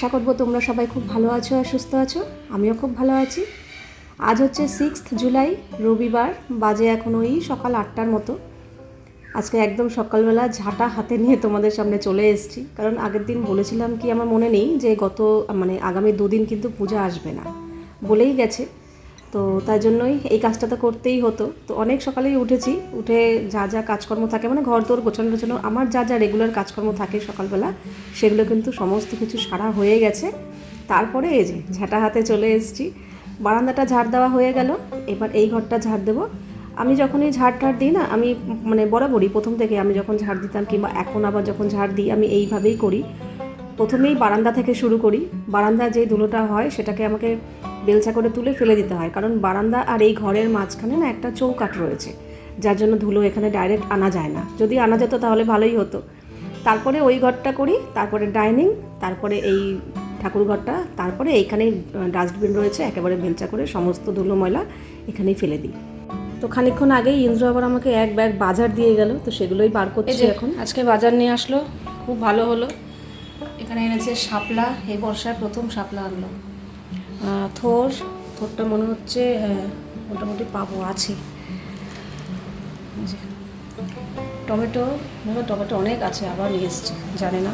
আশা করব তোমরা সবাই খুব ভালো আছো আর সুস্থ আছো। আমিও খুব ভালো আছি। আজ হচ্ছে সিক্সথ জুলাই রবিবার, বাজে এখন ওই সকাল আটটার মতো। আজকে একদম সকালবেলা ঝাঁটা হাতে নিয়ে তোমাদের সামনে চলে এসেছি। কারণ আগের দিন বলেছিলাম কি, আমার মনে নেই যে গত মানে আগামী দুদিন কিন্তু পূজা আসবে না। বলেই গেছে। তো তাই জন্যই এই কাজটা তো করতেই হতো। তো অনেক সকালেই উঠেছি, উঠে যা যা কাজকর্ম থাকে মানে ঘর তোর গোছানো টোছানো, আমার যা যা রেগুলার কাজকর্ম থাকে সকালবেলা, সেগুলো কিন্তু সমস্ত কিছু সারা হয়ে গেছে। তারপরে এই যে ঝাঁটা হাতে চলে এসেছি, বারান্দাটা ঝাড় দেওয়া হয়ে গেল, এবার এই ঘরটা ঝাড় দেবো। আমি যখনই ঝাড় ঠাড় দিই না, আমি মানে বরাবরই প্রথম থেকে আমি যখন ঝাড় দিতাম কিংবা এখন আবার যখন ঝাড় দিই, আমি এইভাবেই করি। প্রথমেই বারান্দা থেকে শুরু করি, বারান্দা যে ধুলোটা হয় সেটাকে আমাকে বেলচা করে তুলে ফেলে দিতে হয়। কারণ বারান্দা আর এই ঘরের মাঝখানে না একটা চৌকাঠ রয়েছে। যার জন্য ধুলো এখানে ডাইরেক্ট আনা যায় না। যদি আনা যেত তাহলে ভালোই হতো। তারপরে ওই ঘরটা করি তারপরে ডাইনিং তারপরে এই ঠাকুর ঘরটা তারপরে এইখানেই ডাস্টবিন রয়েছে একেবারে বেলচা করে সমস্ত ধুলো ময়লা এখানেই ফেলে দিই। তো খানিকক্ষণ আগেই ইন্দ্র আবার আমাকে এক ব্যাগ বাজার দিয়ে গেল। তো সেগুলোই বার করছি এখন। আজকে বাজার নিয়ে আসলো খুব ভালো হলো। এখানে এনেছে শাপলা এই বর্ষায় প্রথম শাপলা আনলো থোর থোরটা মনে হচ্ছে হ্যাঁ, মোটামুটি পাবো আছে। টমেটো দেখো টমেটো অনেক আছে আবার নিয়ে এসছে জানে না।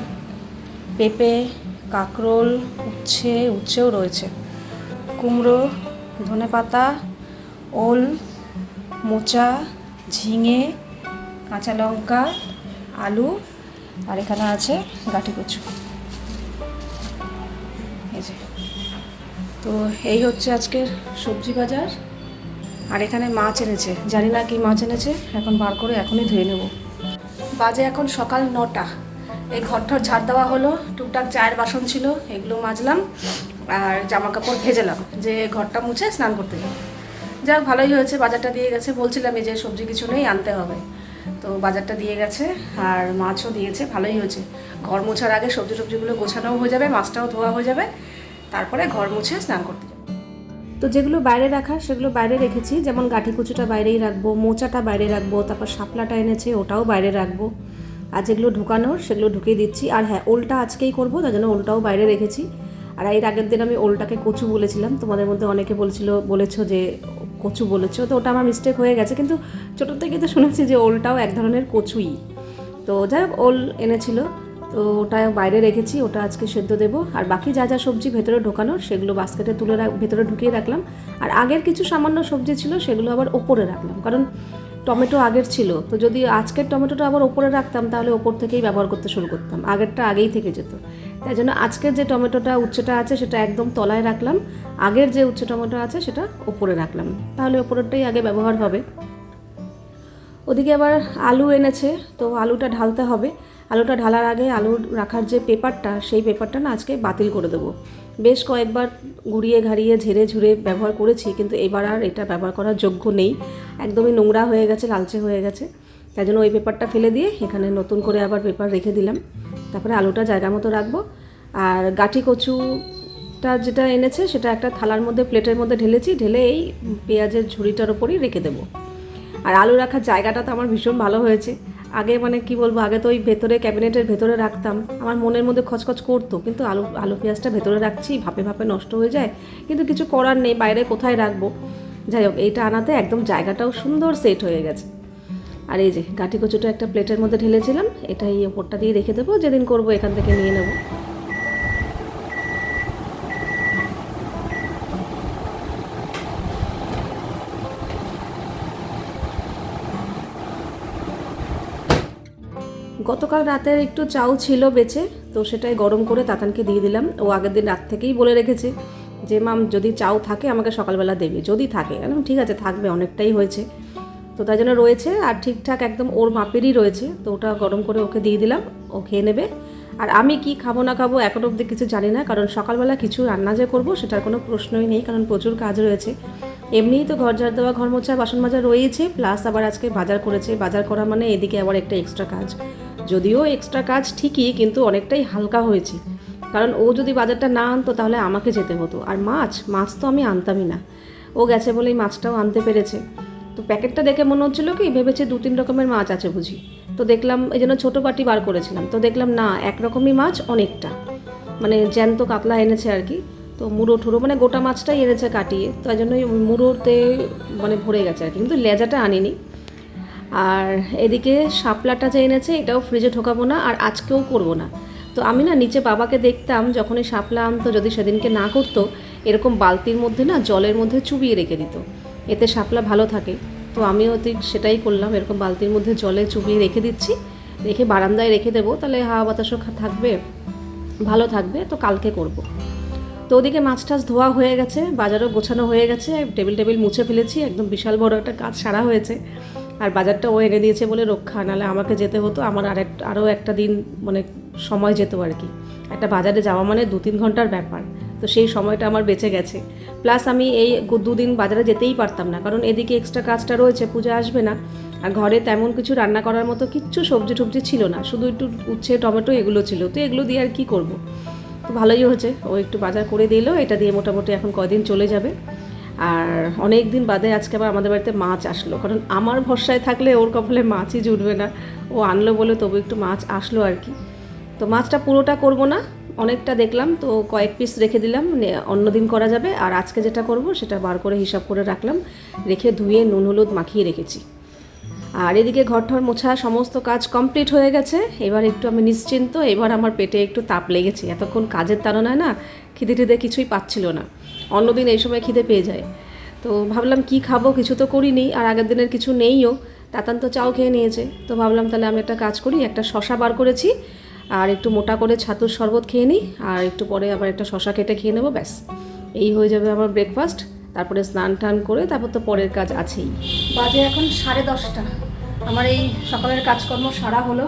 পেঁপে কাঁকরোল উচ্ছে উচ্ছেও রয়েছে। কুমড়ো ধনে পাতা ওল মোচা ঝিঙে কাঁচা লঙ্কা আলু আর এখানে আছে গাঠি কচু। এই যে। তো এই হচ্ছে আজকের সবজি বাজার। আর এখানে মাছ এনেছে। জানি না কি মাছ এনেছে। এখন বার করে এখনই ধুয়ে নেব। বাজে এখন সকাল নটা। এই ঘরটার ঝাড় দেওয়া হলো। টুকটাক চায়ের বাসন ছিল, এগুলো মাজলাম আর জামা কাপড় ভেজেলাম। যে ঘরটা মুছে স্নান করতে যাব যাক, ভালোই হয়েছে। বাজারটা দিয়ে গেছে। বলছিলাম এই যে সবজি কিছু নেই, আনতে হবে। তো বাজারটা দিয়ে গেছে আর মাছও দিয়েছে। ভালোই হয়েছে। ঘর মোছার আগে সবজি টবজিগুলো গোছানোও হয়ে যাবে, মাছটাও ধোয়া হয়ে যাবে। তারপরে ঘর মুছে স্নান করতে যাব। তো যেগুলো বাইরে রাখা, সেগুলো বাইরে রেখেছি। যেমন গাঠি কুচুটা বাইরেই রাখব, মোচাটা বাইরে রাখব, তারপর শাপলাটা এনেছে, ওটাও বাইরে রাখব। আর যেগুলো ঢুকানোর, সেগুলো ঢুকিয়ে দিচ্ছি। আর হ্যাঁ ওলটা আজকেই করব, তার জন্য ওলটাও বাইরে রেখেছি। আর এর আগের দিন আমি ওলটাকে কচু বলেছিলাম। তোমাদের মধ্যে অনেকে বলছিল, বলেছ যে, কচু বলেছ। তো ওটা আমার মিস্টেক হয়ে গেছে। কিন্তু ছোটোর থেকে তো শুনেছি যে, ওলটাও এক ধরনের কচুই। তো যাই হোক, ওল এনেছিল। তো ওটা বাইরে রেখেছি, ওটা আজকে সেদ্ধ দেবো। আর বাকি যা যা সবজি ভেতরে ঢোকানোর সেগুলো বাস্কেটে তুলে ভেতরে ঢুকিয়ে রাখলাম। আর আগের কিছু সামান্য সবজি ছিল, সেগুলো আবার ওপরে রাখলাম। কারণ টমেটো আগের ছিল। তো যদি আজকের টমেটোটা আবার ওপরে রাখতাম, তাহলে ওপর থেকেই ব্যবহার করতে শুরু করতাম। আগেরটা আগেই থেকে যেত। তাই জন্য আজকের যে টমেটোটা উচ্চটা আছে, সেটা একদম তলায় রাখলাম। আগের যে উচ্চ টমেটো আছে, সেটা ওপরে রাখলাম। তাহলে ওপরেরটাই আগে ব্যবহার হবে। ওদিকে আবার আলু এনেছে, তো আলুটা ঢালতে হবে। আলুটা ঢালার আগে আলু রাখার যে পেপারটা, সেই পেপারটা না আজকে বাতিল করে দেবো। বেশ কয়েকবার গুড়িয়ে ঘাড়িয়ে ঝেড়ে ঝুড়ে ব্যবহার করেছি, কিন্তু এবার আর এটা ব্যবহার করার যোগ্য নেই। একদমই নোংরা হয়ে গেছে, লালচে হয়ে গেছে। তাই জন্য ওই পেপারটা ফেলে দিয়ে এখানে নতুন করে আবার পেপার রেখে দিলাম। তারপরে আলুটা জায়গা মতো রাখব। আর গাঠি কচুটা যেটা এনেছে, সেটা একটা থালার মধ্যে, প্লেটের মধ্যে ঢেলেছি, ঢেলে এই পেঁয়াজের ঝুড়িটার ওপরই রেখে দেবো। আর আলু রাখার জায়গাটা তো আমার ভীষণ ভালো হয়েছে। আগে মানে কি বলব, আগে তো ওই ভেতরে ক্যাবিনেটের ভেতরে রাখতাম। আমার মনের মধ্যে খচখচ করতো, কিন্তু আলু আলু পেঁয়াজটা ভেতরে রাখছি, ভাপে ভাপে নষ্ট হয়ে যায়। কিন্তু কিছু করার নেই, বাইরে কোথায় রাখব? যাই হোক, এইটা আনাতে একদম জায়গাটাও সুন্দর সেট হয়ে গেছে। আর এই যে, গাঠি কচুটা একটা প্লেটের মধ্যে ঢেলেছিলাম, এটাই ওপরটা দিয়ে রেখে দেবো, যেদিন করব এখান থেকে নিয়ে নেব। গতকাল রাতের একটু চাউ ছিল বেঁচে, তো সেটাই গরম করে তাতানকে দিয়ে দিলাম। ও আগের দিন রাত থেকেই বলে রেখেছে যে, মাম, যদি চাউ থাকে আমাকে সকালবেলা দেবে। যদি থাকে? একদম ঠিক আছে, থাকবে, অনেকটাই হয়েছে। তো তাই জন্য রয়েছে আর ঠিকঠাক একদম ওর মাপেরই রয়েছে। তো ওটা গরম করে ওকে দিয়ে দিলাম, ও খেয়ে নেবে। আর আমি কি খাব, না খাব এখন অবধি কিছু জানি না, কারণ সকালবেলা কিছু রান্না যে করব সেটার কোনো প্রশ্নই নেই, কারণ প্রচুর কাজ রয়েছে। এমনিই তো ঘর ঝাড় দেওয়া, ঘর মোছা, বাসন মাজা রয়েছে, প্লাস আবার আজকে বাজার করেছে। বাজার করা মানে এদিকে আবার একটা এক্সট্রা কাজ। যদিও এক্সট্রা কাজ ঠিকই, কিন্তু অনেকটাই হালকা হয়েছে। কারণ ও যদি বাজারটা না আনতো, তাহলে আমাকে যেতে হতো। আর মাছ মাছ তো আমি আনতামই না। ও গেছে বলেই মাছটাও আনতে পেরেছে। তো প্যাকেটটা দেখে মনে হচ্ছিল কি, ভেবেছে দু তিন রকমের মাছ আছে বুঝি। তো দেখলাম, এই জন্য ছোটো বাটি বার করেছিলাম। তো দেখলাম, না একরকমই মাছ অনেকটা। মানে জ্যান্ত কাতলা এনেছে আর কি। তো মুড়ো ঠুড়ো মানে গোটা মাছটাই এনেছে কাটিয়ে। তাই জন্য মুড়োতে মানে ভরে গেছে আর কি। কিন্তু লেজাটা আনিনি। আর এদিকে শাপলাটা যে এনেছে, এটাও ফ্রিজে ঢোকাবো না আর আজকেও করব না। তো আমি না নিচে বাবাকে দেখতাম যখন এই শাপলা আনতো, যদি সেদিনকে না করতো, এরকম বালতির মধ্যে না জলের মধ্যে চুবিয়ে রেখে দিত। এতে শাপলা ভালো থাকে। তো আমিও ঠিক সেটাই করলাম, এরকম বালতির মধ্যে জলে চুবিয়ে রেখে দিচ্ছি। রেখে বারান্দায় রেখে দেবো, তাহলে হাওয়া বাতাসও থাকবে, ভালো থাকবে, তো কালকে করব। তো ওদিকে মাছ টাছ ধোয়া হয়ে গেছে, বাজারও গোছানো হয়ে গেছে, টেবিল টেবিল মুছে ফেলেছি, একদম বিশাল বড় একটা কাজ সারা হয়েছে। আর বাজারটা ও এনে দিয়েছে বলে রক্ষা নাহলে আমাকে যেতে হতো, আমার আর আরও একটা দিন মানে সময় যেত আর কি। একটা বাজারে যাওয়া মানে দু তিন ঘণ্টার ব্যাপার, তো সেই সময়টা আমার বেঁচে গেছে। প্লাস আমি এই দুদিন বাজারে যেতেই পারতাম না, কারণ এদিকে এক্সট্রা কাজটা রয়েছে, পূজা আসবে না। আর ঘরে তেমন কিছু রান্না করার মতো কিচ্ছু সবজি টবজি ছিল না, শুধু একটু উচ্ছে, টমেটো এগুলো ছিল, তো এগুলো দিয়ে আর কি করব? তো ভালোই হয়েছে, ও একটু বাজার করে দিল, এটা দিয়ে মোটামুটি এখন কয়দিন চলে যাবে। আর অনেক দিন বাদে আজকে আবার আমাদের বাড়িতে মাছ আসলো। কারণ আমার ভরসায় থাকলে ওর কপালে মাছই জুটবে না। ও আনলো বলে তবু একটু মাছ আসলো আর কি। তো মাছটা পুরোটা করব না, অনেকটা দেখলাম, তো কয়েক পিস রেখে দিলাম অন্য দিন করা যাবে। আর আজকে যেটা করব সেটা বার করে হিসাব করে রাখলাম, রেখে ধুয়ে নুন, হলুদ মাখিয়ে রেখেছি। আর এদিকে ঘরঠর মোছা সমস্ত কাজ কমপ্লিট হয়ে গেছে। এবার একটু আমি নিশ্চিন্ত, এবার আমার পেটে একটু তাপ লেগেছে। এতক্ষণ কাজের তাড়নায় না খিদে টিদে কিছুই পাচ্ছিল না। অন্যদিন এই সময় খিদে পেয়ে যায়। তো ভাবলাম কি খাব? কিছু তো করিনি আর আগের দিনের কিছু নেইও। তাতান তো চাও খেয়ে নিয়েছে। তো ভাবলাম তাহলে আমি একটা কাজ করি, একটা শশা বার করেছি আর একটু মোটা করে ছাতুর শরবত খেয়ে নিই আর একটু পরে আবার একটা শশা কেটে খেয়ে নেব, ব্যাস। এই হয়ে যাবে আমার ব্রেকফাস্ট তারপরে স্নান টান করে তারপর তো পরের কাজ আছেই। বাজে এখন সাড়ে দশটা। আমার এই সকালের কাজকর্ম সারা হলো।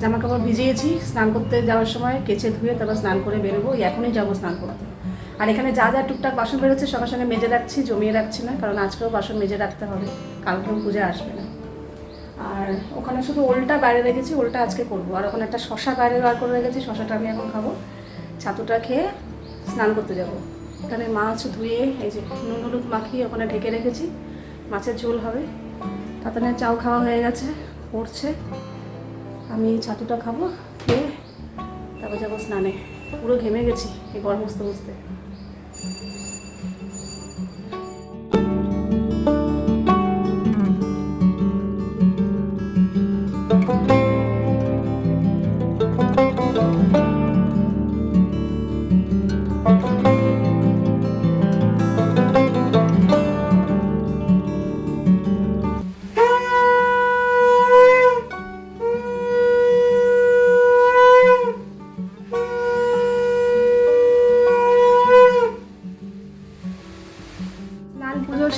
জামা কাপড় ভিজিয়েছি, স্নান করতে যাওয়ার সময় কেচে ধুয়ে তারপর স্নান করে বেরোবো। এখনই যাব স্নান করতে। আর এখানে যা যা টুকটাক বাসন বেরোচ্ছে সঙ্গে সঙ্গে মেজে রাখছি, জমিয়ে রাখছি না, কারণ আজকেও বাসন মেজে রাখতে হবে, কালকেও পূজা আসবে না। আর ওখানে শুধু ওলটা বাইরে রেখেছি, ওলটা আজকে করব। আর ওখানে একটা শশা বাইরে বার করে রেখেছি, শশাটা আমি এখন খাব। ছাতুটা খেয়ে স্নান করতে যাব। এখানে মাছ ধুয়ে, এই যে নুন হলুদ মাখিয়ে ওখানে ঢেকে রেখেছি, মাছের ঝোল হবে। তাতে চাও খাওয়া হয়ে গেছে, পড়ছে। আমি ছাতুটা খাব, খেয়ে তারপর যাব স্নানে। পুরো ঘেমে গেছি, এই গরম বুঝতে বুঝতে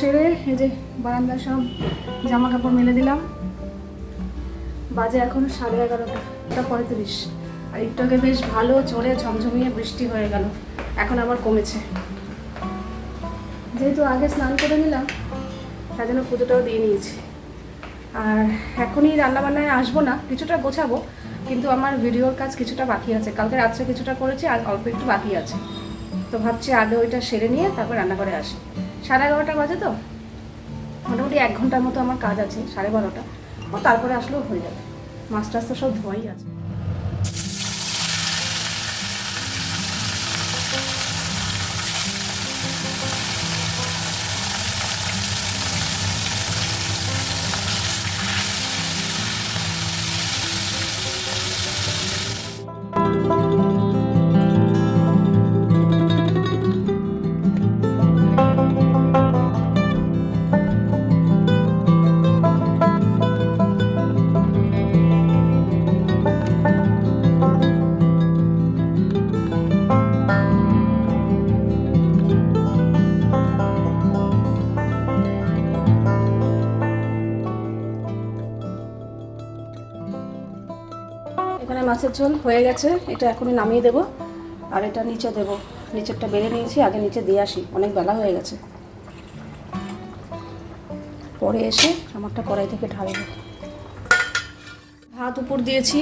সেরে যে বারান্দার সব জামা কাপড় মেলে দিলাম। বাজে এখন সাড়ে এগারোটা পঁয়ত্রিশ। আর একটু বেশ ভালো জোরে ঝমঝমিয়ে বৃষ্টি হয়ে গেল। এখন আবার কমেছে। যেহেতু আগে স্নান করে নিলাম, তার জন্য পুজোটাও দিয়ে নিয়েছি। আর এখনই রান্নাবান্নায় আসব না, কিছুটা গোছাবো, কিন্তু আমার ভিডিওর কাজ কিছুটা বাকি আছে। কালকে রাত্রে কিছুটা করেছি, আর অল্প একটু বাকি আছে। তো ভাবছি আগে ওইটা সেরে নিয়ে তারপর রান্না করে আসি। সাড়ে এগারোটা বাজে তো? মোটামুটি এক ঘণ্টার মতো আমার কাজ আছে, সাড়ে বারোটা। ও তারপরে আসলেও হয়ে যাবে। মাছ টাছ তো সব ধোয়াই আছে। মাছের ঝোল হয়ে গেছে, এটা এখনই নামিয়ে দেবো। আর এটা নিচে দেবো। নিচেরটা বেড়ে নিয়েছি, আগে নিচে দিয়ে আসি। অনেক বেলা হয়ে গেছে। পরে এসে আমারটা কড়াই থেকে ঢালবো ভাত উপর দিয়েছি।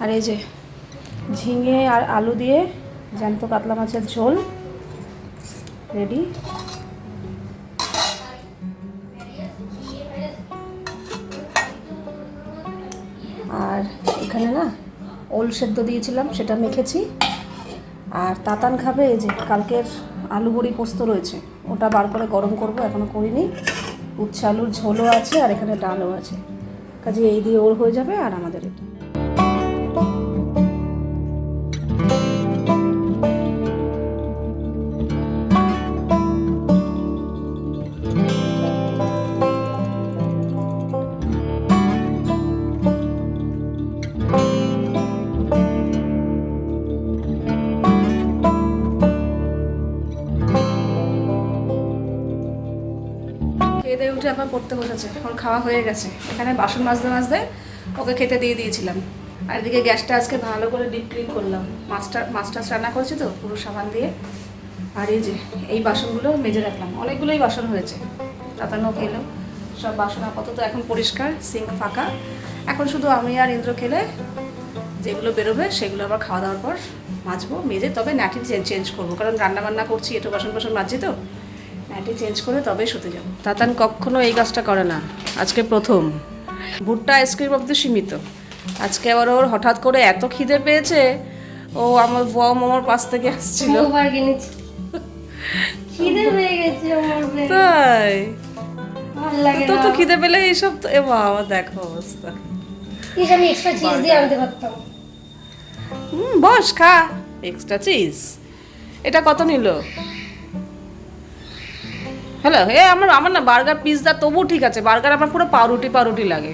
আর এই যে ঝিঙে আর আলু দিয়ে জ্যান্ত কাতলা মাছের ঝোল। রেডি? আর এখানে না ওল সেদ্ধ দিয়েছিলাম, সেটা মেখেছি। আর তাতান খাবে এই যে কালকের আলু বড়ি পোস্ত রয়েছে, ওটা বার করে গরম করব এখনও করিনি। উচ্ছে আলুর ঝোলও আছে আর এখানে ডালও আছে। কাজে এই দিয়ে ওর হয়ে যাবে আর আমাদের এটা। দিয়ে পড়তে বসেছে। ওর খাওয়া হয়ে গেছে। এখানে বাসন মাজতে মাজতে ওকে খেতে দিয়ে দিয়েছিলাম। আর এদিকে গ্যাসটা আজকে ভালো করে ডিপ ক্লিন করলাম। মাছটা মাছটা রান্না করেছি তো, পুরো সাবান দিয়ে। আর এই যে, এই বাসনগুলো মেজে রাখলাম। অনেকগুলোই বাসন হয়েছে। তাতানো খেলো। সব বাসন আপাতত এখন পরিষ্কার সিঙ্ক ফাঁকা। এখন শুধু আমি আর ইন্দ্র খেলে যেগুলো বেরোবে, সেগুলো আবার খাওয়া দাওয়ার পর মাজবো, মেজে। তবে নাটি চেঞ্জ করব। কারণ রান্না বান্না করছি একটু বাসন বাসন মাজছি তো। নাইটি চেঞ্জ করে তবে শুতে যাব। তাতান কখনো এই কাজটা করে না। আজকে প্রথম। ভুট্টা আইসক্রিম অব্দি সীমিত। আজকে আবার ওর হঠাৎ করে এত খিদে পেয়েছে ও আমার বম আমার পাশ থেকে আসছিল। খিদে পেয়ে গেছে তাই? ভালো তো তো খিদে পেলে এইসব তো এ বাবা দেখো অবস্থা। আমি এক্সট্রা চিজ দিয়ে আনতে পারতাম। হুম বস খা। এক্সট্রা চিজ এটা কত নিল? হ্যালো এ আমার আমার না বার্গার পিৎজা তবু ঠিক আছে বার্গার আমার পুরো পাউরুটি পাউরুটি লাগে।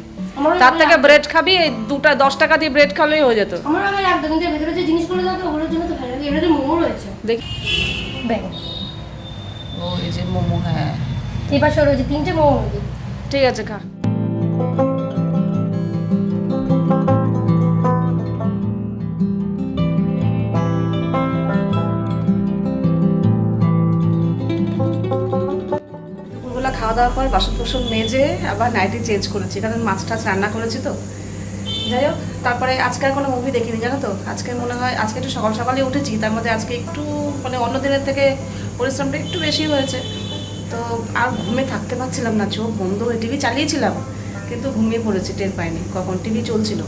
তার থেকে ব্রেড খাবি এই দুটা দশ টাকা দিয়ে ব্রেড খাওয়ালেই হয়ে যেত। আমার আবার লাগতো কিন্তু এর ভেতরে যে জিনিসগুলো থাকে ওগুলোর জন্য তো ভালো লাগে মোমো রয়েছে। দেখি। ব্যাং। ও এই যে মোমো হ্যাঁ। এবার সরো রয়েছে তিনটে মোমো ঠিক আছে খা। খাওয়া দাওয়ার পর বাসন কোসন মেজে আবার নাইটি চেঞ্জ করেছি, কারণ মাছ টাছ রান্না করেছি তো। যাই হোক, তারপরে আজকে আর কোনো মুভি দেখিনি, জানো তো? আজকে মনে হয়, আজকে একটু সকাল সকালে উঠেছি, তার মধ্যে আজকে একটু মানে অন্য দিনের থেকে পরিশ্রমটা একটু বেশি হয়েছে। তো আর ঘুমে থাকতে পারছিলাম না, চোখ বন্ধ হয়ে টিভি চালিয়েছিলাম, কিন্তু ঘুমিয়ে পড়েছি, টের পাইনি, কখন টিভি চলছিল।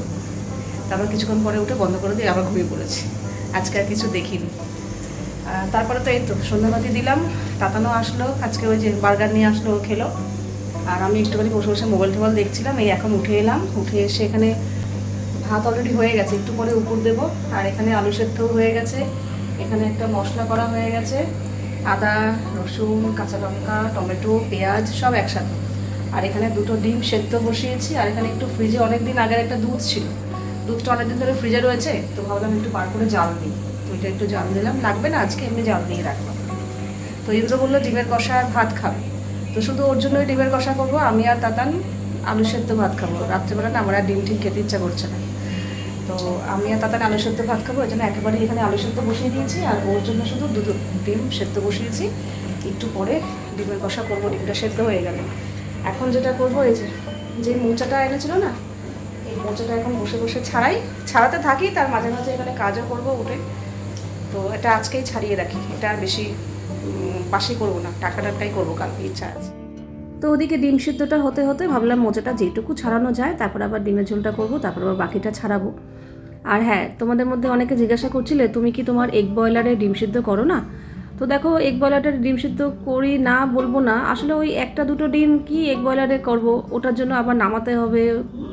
তারপর কিছুক্ষণ পরে উঠে বন্ধ করে দিয়ে আবার ঘুমিয়ে পড়েছি। আজকে আর কিছু দেখিনি। তারপরে তো এই তো সন্ধ্যাবাতি দিলাম, তাতানো আসলো, আজকে ওই যে বার্গার নিয়ে আসলো খেলো। আর আমি একটুখানি বসে বসে মোবাইল টোবাইল দেখছিলাম, এই এখন উঠে এলাম, উঠে এসে এখানে ভাত অলরেডি হয়ে গেছে, একটু পরে উপর দেবো। আর এখানে আলু সেদ্ধও হয়ে গেছে, এখানে একটা মশলা করা হয়ে গেছে, আদা, রসুন, কাঁচা লঙ্কা, টমেটো, পেঁয়াজ, সব একসাথে। আর এখানে দুটো ডিম সেদ্ধ বসিয়েছি, আর এখানে একটু ফ্রিজে অনেক দিন আগের একটা দুধ ছিল। দুধটা অনেকদিন ধরে ফ্রিজে রয়েছে, তো ভাবলাম একটু বার করে জাল দিই এটা একটু জাল দিলাম। লাগবে না, আজকে এমনি জাল দিয়ে রাখলাম তো ইন্দ্র বলল, ডিমের কষা আর ভাত খাবে। তো শুধু ওর জন্যই ডিমের কষা করব, আমি আর তাতান আলু সেদ্ধ ভাত খাব। রাত্রেবেলা না, আমার আর ডিম ঠিক খেতে ইচ্ছা করছে না। তো আমি আর তাতান আলু সেদ্ধ ভাত খাব, ওই জন্য একেবারে এখানে আলু সেদ্ধ বসিয়ে দিয়েছি, আর ওর জন্য শুধু দুধ ডিম সেদ্ধ বসিয়েছি। একটু পরে ডিমের কষা করব, ডিমটা সেদ্ধ হয়ে গেলে। এখন যেটা করব, এই যে যে মোচাটা এনেছিল না, এই মোচাটা এখন বসে বসে ছাড়াই, ছাড়াতে থাকি, তার মাঝে মাঝে এখানে কাজও করব উঠে তো এটা আজকেই ছাড়িয়ে রাখি। এটা আর বেশি পাশে করব না। টাকা টাকাই করব কালকে, ইচ্ছা আছে। তো ওদিকে ডিম সিদ্ধটা হতে হতে ভাবলাম মোজাটা যেটুকু ছাড়ানো যায়, তারপর আবার ডিমের ঝোলটা করব, তারপর আবার বাকিটা ছাড়াবো। আর হ্যাঁ তোমাদের মধ্যে অনেকে জিজ্ঞাসা করছিলে, তুমি কি তোমার এগ বয়লারে ডিম সিদ্ধ করো না? তো দেখো এগ বয়লারের ডিম সিদ্ধ করি না বলব না। আসলে ওই একটা দুটো ডিম কি এগ বয়লারে করব, ওটার জন্য আবার নামাতে হবে,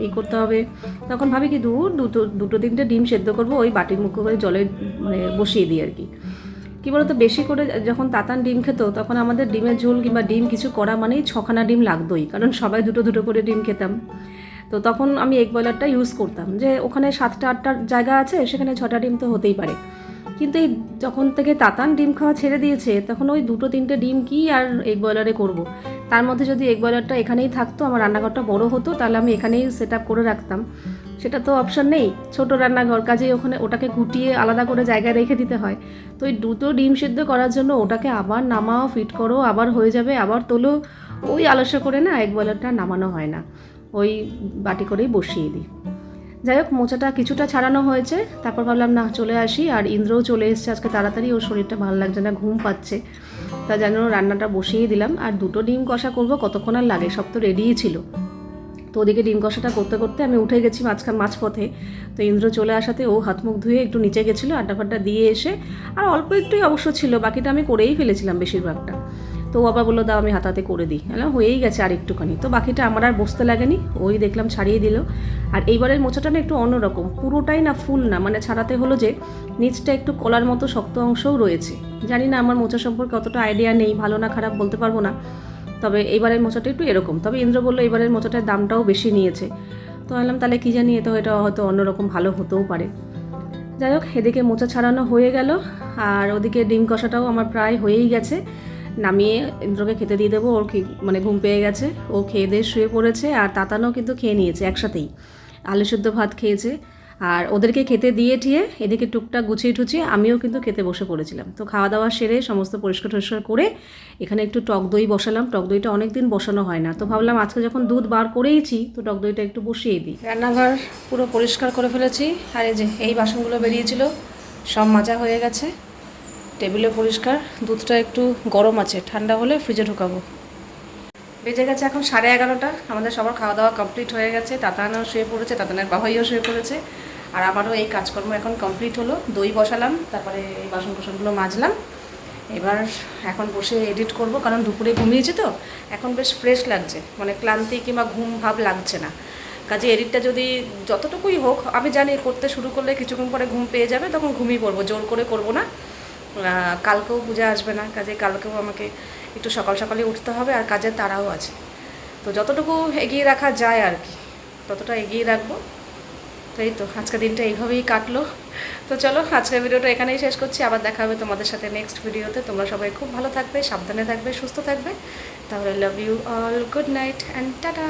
ই করতে হবে। তখন ভাবি কি দূর দুটো দুটো তিনটে ডিম সেদ্ধ করব, ওই বাটির মুখো করে জলে মানে বসিয়ে দিই আর কি। কী বলতো, বেশি করে যখন তাতান ডিম খেত, তখন আমাদের ডিমের ঝোল কিংবা ডিম কিছু করা মানেই ছখানা ডিম লাগতোই, কারণ সবাই দুটো দুটো করে ডিম খেতাম। তো তখন আমি এগ বয়লারটা ইউজ করতাম, যে ওখানে সাতটা, আটটা জায়গা আছে, সেখানে ছটা ডিম তো হতেই পারে। কিন্তু এই যখন থেকে তাতান ডিম খাওয়া ছেড়ে দিয়েছে, তখন ওই দুটো তিনটে ডিম কি আর এগ বয়লারে করব। তার মধ্যে যদি এগ বয়লারটা এখানেই থাকতো, আমার রান্নাঘরটা বড় হতো, তাহলে আমি এখানেই সেট আপ করে রাখতাম। সেটা তো অপশন নেই। ছোট রান্নাঘর কাজেই ওখানে ওটাকে গুটিয়ে আলাদা করে জায়গায় রেখে দিতে হয়। তো ওই দুটো ডিম সিদ্ধ করার জন্য ওটাকে আবার নামাও ফিট করো, আবার হয়ে যাবে, আবার তোলো। ওই আলস্য করে না এক বয়লারটা নামানো হয় না। ওই বাটি করেই বসিয়ে দিই। যাই হোক, মোচাটা কিছুটা ছাড়ানো হয়েছে। তারপর ভাবলাম, না, চলে আসি। আর ইন্দ্রও চলে এসছে আজকে তাড়াতাড়ি। ওর শরীরটা ভালো লাগছে না, ঘুম পাচ্ছে। তা যেন রান্নাটা বসিয়ে দিলাম। আর দুটো ডিম কষা করব, কতক্ষণ আর লাগে, সব তো রেডিই ছিল। তো ওদিকে ডিম কষাটা করতে করতে আমি উঠে গেছি মাঝখান মাঝপথে। তো ইন্দ্র চলে আসাতে ও হাত মুখ ধুয়ে একটু নিচে গেছিল, আড্ডা ফাড্ডা দিয়ে এসে। আর অল্প একটুই অবশ্য ছিল, বাকিটা আমি করেই ফেলেছিলাম বেশিরভাগটা। তো ও আবার বলল, দাও, আমি হাতাতে করে দিই। বললাম, হয়েই গেছে আর একটুখানি। তো বাকিটা আমার আর বসতে লাগেনি, ওই দেখলাম ছাড়িয়ে দিল। আর এইবারের মোচাটা না একটু অন্যরকম, পুরোটাই না ফুল না মানে ছাড়াতে হলো যে নিচটা একটু কলার মতো শক্ত অংশও রয়েছে। জানি না আমার মোচা সম্পর্কে অতটা আইডিয়া নেই, ভালো না খারাপ বলতে পারব না, তবে এইবারের মোচাটা একটু এরকম। তবে ইন্দ্র বলল এবারের মোচাটার দামটাও বেশি নিয়েছে। তো বললাম, তাহলে কী জানি তো এটা হয়তো অন্যরকম ভালো হতেও পারে। যাই হোক, এদিকে মোচা ছাড়ানো হয়ে গেল, আর ওদিকে ডিম কষাটাও আমার প্রায় হয়েই গেছে। নামিয়ে ইন্দ্রকে খেতে দিয়ে দেবো, ওর মানে ঘুম পেয়ে গেছে। ও খেয়ে দিয়ে শুয়ে পড়েছে আর তাতানও কিন্তু খেয়ে নিয়েছে একসাথেই। আলু সেদ্ধ ভাত খেয়েছে। আর ওদেরকে খেতে দিয়ে ঠিয়ে এদিকে টুকটাক গুছিয়ে টুছিয়ে আমিও কিন্তু খেতে বসে পড়েছিলাম। তো খাওয়া দাওয়া সেরে সমস্ত পরিষ্কার টরিষ্কার করে এখানে একটু টক দই বসালাম। টক দইটা অনেক দিন বসানো হয় না। তো ভাবলাম আজকে যখন দুধ বার করেইছি, তো টক দইটা একটু বসিয়ে দিই। রান্নাঘর পুরো পরিষ্কার করে ফেলেছি। আর এই যে, এই বাসনগুলো বেরিয়েছিল, সব মাজা হয়ে গেছে। টেবিলে পরিষ্কার, দুধটা একটু গরম আছে, ঠান্ডা হলে ফ্রিজে ঢোকাবো। বেজে গেছে এখন সাড়ে এগারোটা, আমাদের সবার খাওয়া দাওয়া কমপ্লিট হয়ে গেছে, তাতানাও শুয়ে পড়েছে, তাতানের বাবাইও শুয়ে পড়েছে, আর আমারও এই কাজকর্ম এখন কমপ্লিট হলো, দই বসালাম, তারপরে এই বাসন কোসনগুলো মাজলাম, এবার এখন বসে এডিট করব, কারণ দুপুরে ঘুমিয়েছি তো, এখন বেশ ফ্রেশ লাগছে মানে ক্লান্তি কিংবা ঘুম ভাব লাগছে না। কাজে এডিটটা যদি যতটুকুই হোক, আমি জানি করতে শুরু করলে কিছুক্ষণ পরে ঘুম পেয়ে যাবে, তখন ঘুমিয়ে পড়ব, জোর করে করব না। কালকেও পূজা আসবে না, কাজে কালকেও আমাকে একটু সকাল সকালে উঠতে হবে আর কাজের তাড়াও আছে। তো যতটুকু এগিয়ে রাখা যায় আর কি, ততটা এগিয়ে রাখব। তো এই তো, আজকের দিনটা এইভাবেই কাটলো। তো চলো, আজকের ভিডিওটা এখানেই শেষ করছি। আবার দেখা হবে তোমাদের সাথে নেক্সট ভিডিওতে। তোমরা সবাই খুব ভালো থাকবে, সাবধানে থাকবে, সুস্থ থাকবে। তাহলে love you all good night and tata